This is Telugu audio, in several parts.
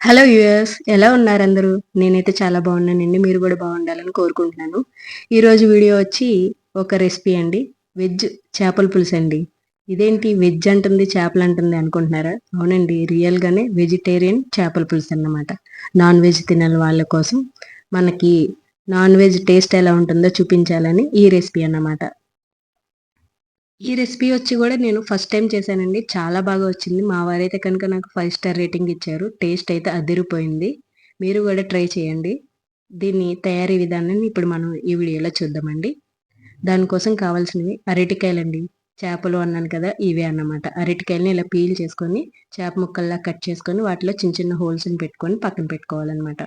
హలో యూఎస్ ఎలా ఉన్నారు అందరూ? నేనైతే చాలా బాగున్నానండి మీరు కూడా బాగుండాలని కోరుకుంటున్నాను. ఈరోజు వీడియో వచ్చి ఒక రెసిపీ అండి వెజ్ చేపల పులుసు అండి. ఇదేంటి వెజ్ అంటుంది చేపలు అంటుంది అనుకుంటున్నారా? అవునండి రియల్గానే వెజిటేరియన్ చేపల పులుసు అన్నమాట. నాన్ వెజ్ తినాలి వాళ్ళ కోసం. మనకి నాన్ వెజ్ టేస్ట్ ఎలా ఉంటుందో చూపించాలని ఈ రెసిపీ అన్నమాట. ఈ రెసిపీ వచ్చి కూడా నేను ఫస్ట్ టైం చేశానండి. చాలా బాగా వచ్చింది. మా వారైతే కనుక నాకు ఫైవ్ స్టార్ రేటింగ్ ఇచ్చారు. టేస్ట్ అయితే అదిరిపోయింది. మీరు కూడా ట్రై చేయండి. దీన్ని తయారీ విధానాన్ని ఇప్పుడు మనం ఈ వీడియోలో చూద్దామండి. దానికోసం కావాల్సినవి అరటికాయలండి. చేపలు అన్నాను కదా ఇవే అన్నమాట. అరటికాయలని ఇలా పీల్ చేసుకొని చేప ముక్కల్లా కట్ చేసుకొని వాటిలో చిన్న చిన్న హోల్స్ని పెట్టుకొని పక్కన పెట్టుకోవాలన్నమాట.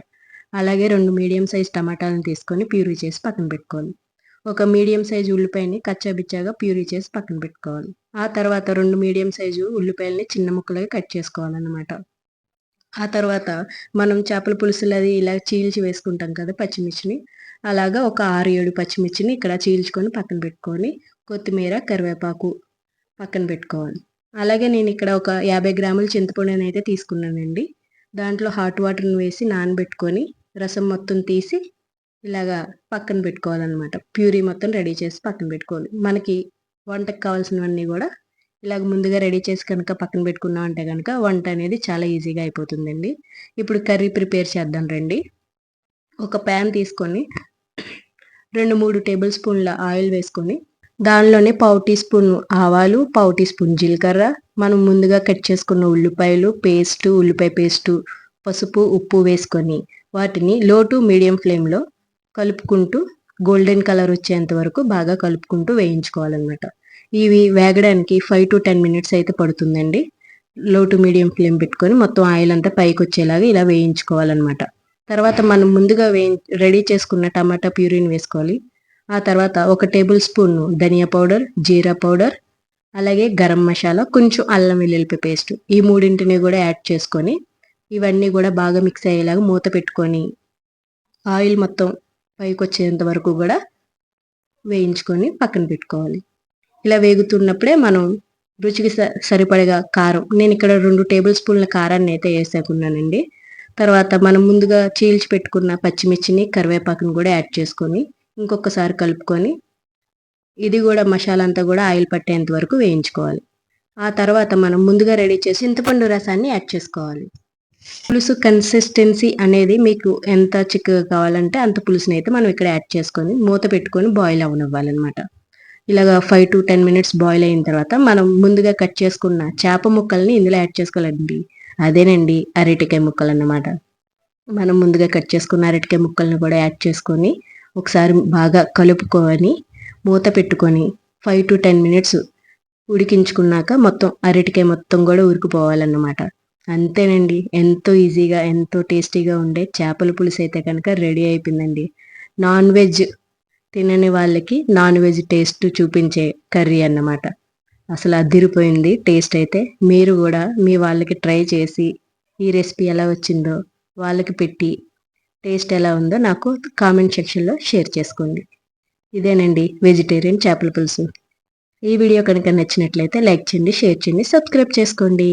అలాగే రెండు మీడియం సైజ్ టమాటాలను తీసుకొని ప్యూరీ చేసి పక్కన పెట్టుకోవాలి. ఒక మీడియం సైజు ఉల్లిపాయని కచ్చాబిచ్చాగా ప్యూరీ చేసి పక్కన పెట్టుకోవాలి. ఆ తర్వాత రెండు మీడియం సైజు ఉల్లిపాయలని చిన్న ముక్కలుగా కట్ చేసుకోవాలన్నమాట. ఆ తర్వాత మనం చేపల పులుసులు అది ఇలా చీల్చి వేసుకుంటాం కదా పచ్చిమిర్చిని. అలాగా ఒక ఆరు ఏడు పచ్చిమిర్చిని ఇక్కడ చీల్చుకొని పక్కన పెట్టుకొని కొత్తిమీర కరివేపాకు పక్కన పెట్టుకోవాలి. అలాగే నేను ఇక్కడ ఒక యాభై గ్రాముల చింతపండుని అయితే తీసుకున్నానండి. దాంట్లో హాట్ వాటర్ని వేసి నానబెట్టుకొని రసం మొత్తం తీసి ఇలాగా పక్కన పెట్టుకోవాలన్నమాట. ప్యూరీ మొత్తం రెడీ చేసి పక్కన పెట్టుకోవాలి. మనకి వంటకు కావాల్సినవన్నీ కూడా ఇలాగ ముందుగా రెడీ చేసి కనుక పక్కన పెట్టుకున్నాం అంటే కనుక వంట అనేది చాలా ఈజీగా అయిపోతుందండి. ఇప్పుడు కర్రీ ప్రిపేర్ చేద్దాం రండి. ఒక ప్యాన్ తీసుకొని రెండు మూడు టేబుల్ స్పూన్ల ఆయిల్ వేసుకొని దానిలోనే పావు టీ స్పూన్ ఆవాలు పావు టీ స్పూన్ జీలకర్ర. మనం ముందుగా కట్ చేసుకున్న ఉల్లిపాయలు పేస్ట్ ఉల్లిపాయ పేస్టు పసుపు ఉప్పు వేసుకొని వాటిని లో టు మీడియం ఫ్లేమ్లో కలుపుకుంటూ గోల్డెన్ కలర్ వచ్చేంత వరకు బాగా కలుపుకుంటూ వేయించుకోవాలన్నమాట. ఇవి వేగడానికి ఫైవ్ టు టెన్ మినిట్స్ అయితే పడుతుందండి. లో టు మీడియం ఫ్లేమ్ పెట్టుకొని మొత్తం ఆయిల్ అంతా పైకి వచ్చేలాగా ఇలా వేయించుకోవాలన్నమాట. తర్వాత మనం ముందుగా వేయి రెడీ చేసుకున్న టమాటా ప్యూరీని వేసుకోవాలి. ఆ తర్వాత ఒక టేబుల్ స్పూన్ ధనియా పౌడర్ జీరా పౌడర్ అలాగే గరం మసాలా కొంచెం అల్లం వెల్లుల్లి పేస్ట్ ఈ మూడింటిని కూడా యాడ్ చేసుకొని ఇవన్నీ కూడా బాగా మిక్స్ అయ్యేలాగా మూత పెట్టుకొని ఆయిల్ మొత్తం పైకి వచ్చేంత వరకు కూడా వేయించుకొని పక్కన పెట్టుకోవాలి. ఇలా వేగుతున్నప్పుడే మనం రుచికి సరిపడగా కారం నేను ఇక్కడ రెండు టేబుల్ స్పూన్ల కారాన్ని అయితే వేసాకున్నానండి తర్వాత మనం ముందుగా చీల్చి పెట్టుకున్న పచ్చిమిర్చిని కరివేపాకుని కూడా యాడ్ చేసుకొని ఇంకొకసారి కలుపుకొని ఇది కూడా మసాలా అంతా కూడా ఆయిల్ పట్టేంత వరకు వేయించుకోవాలి. ఆ తర్వాత మనం ముందుగా రెడీ చేసి చింతపండు రసాన్ని యాడ్ చేసుకోవాలి. పులుసు కన్సిస్టెన్సీ అనేది మీకు ఎంత చిక్కగా కావాలంటే అంత పులుసుని అయితే మనం ఇక్కడ యాడ్ చేసుకొని మూత పెట్టుకొని బాయిల్ అవనివ్వాలన్నమాట. ఇలాగ five to ten minutes boil అయిన తర్వాత మనం ముందుగా కట్ చేసుకున్న చేప ముక్కల్ని ఇందులో యాడ్ చేసుకోవాలండి. అదేనండి అరటికాయ ముక్కలు అన్నమాట మనం ముందుగా కట్ చేసుకున్న అరటికాయ ముక్కల్ని కూడా యాడ్ చేసుకొని ఒకసారి బాగా కలుపుకొని మూత పెట్టుకొని ఫైవ్ టు టెన్ మినిట్స్ ఉడికించుకున్నాక మొత్తం అరటికాయ మొత్తం కూడా ఉరికిపోవాలన్నమాట అంతేనండి. ఎంతో ఈజీగా ఎంతో టేస్టీగా ఉండే చేపల పులుసు అయితే కనుక రెడీ అయిపోయిందండి. నాన్ వెజ్ తినని వాళ్ళకి నాన్ వెజ్ టేస్ట్ చూపించే కర్రీ అన్నమాట. అసలు అదిరిపోయింది టేస్ట్ అయితే. మీరు కూడా మీ వాళ్ళకి ట్రై చేసి ఈ రెసిపీ ఎలా వచ్చిందో వాళ్ళకి పెట్టి టేస్ట్ ఎలా ఉందో నాకు కామెంట్ సెక్షన్లో షేర్ చేసుకోండి. ఇదేనండి వెజిటేరియన్ చేపల పులుసు. ఈ వీడియో కనుక నచ్చినట్లయితే లైక్ చేయండి షేర్ చేయండి సబ్స్క్రైబ్ చేసుకోండి.